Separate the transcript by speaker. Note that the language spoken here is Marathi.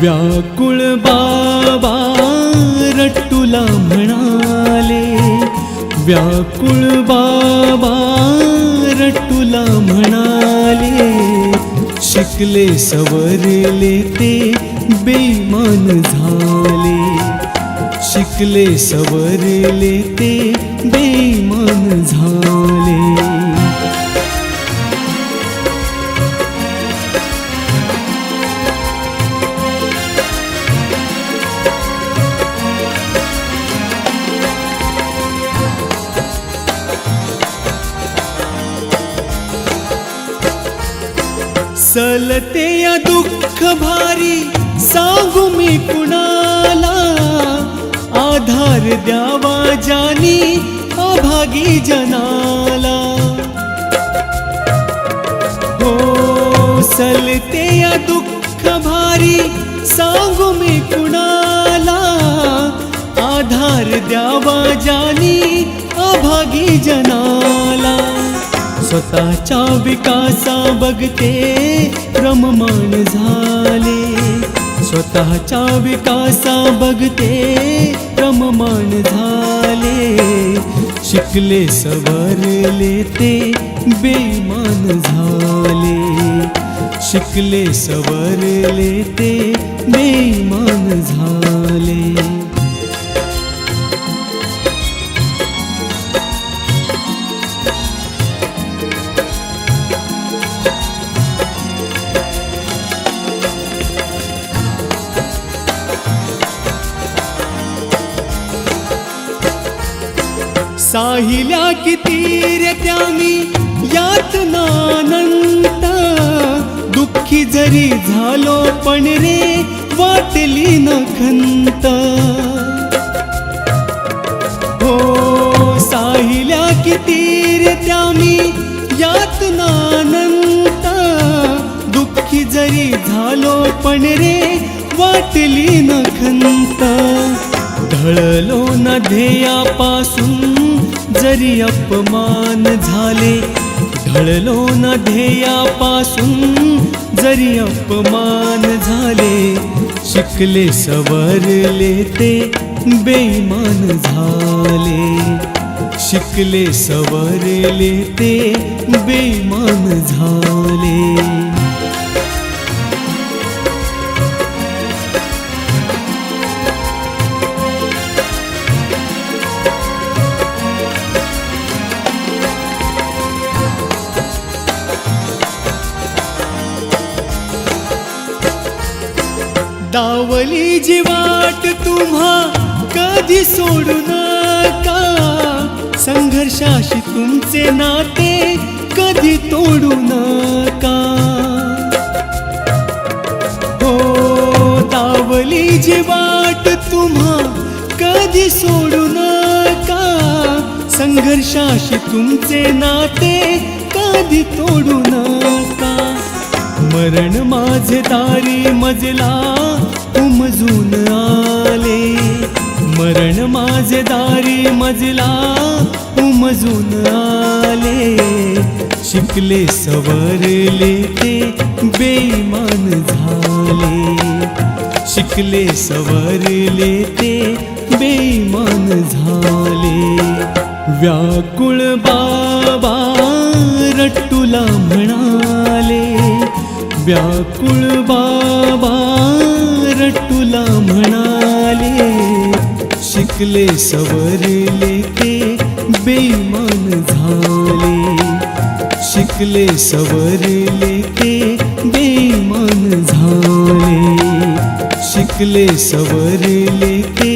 Speaker 1: व्याकुळ बाबा रट्टूला म्हणाले व्याकुळ बाबा रट्टूला म्हणाले शिकले सवरले ते बेमान झाले. शिकले सवरले ते बेमान झाले. सलते या दुःख भारी सांगू मी कुणाला? आधार द्यावा जानी, अभागी जनाला। हो सलते या दुःख भारी सांगू मी कुणाला? आधार द्यावा जानी, अभागी जनाला। स्वतःच्या विकासा बघते रममान झाले. स्वतःच्या विकासा बघते रममान झाले. शिकले सवरले ते बेमान झाले. शिकले सवरले ते बेमान झाले. साहिल्या किती रे त्यामी यात नानंत. दुःखी जरी झालो पण रे वाटली न खंत. हो साहिल्या किती रे त्यामी यात नानंत. दुःखी जरी झालो पण रे वाटली न खंत. ढळलो न ध्येयापासून जरी अपमान झाले. ढळलो न ध्येयापासून जरी अपमान झाले. शिकले सवरले ते बेमान झाले. शिकले सवरले ते बेमान झाले. दावली जी वाट तुम्हा कधी सोडू नका. संघर्षाशी तुमचे नाते कधी तोडू नका. हो दावली जी वाट तुम्हा कधी सोडू नका. संघर्षाशी तुमचे नाते कधी तोडू नका. मरण माझे तारी मजला उमजून आले. मरण माझे दारी मजला उमजून आले. शिकले सवरले ते बेमान झाले. शिकले सवरले ते बेमान झाले. व्याकुळ बाबा रट्टूला म्हणाले व्याकुळ बाबा रट्टूला म्हणाले शिकले सवरले ते बेमान झाले. शिकले सवरले ते बेमान झाले. शिकले सवरले ते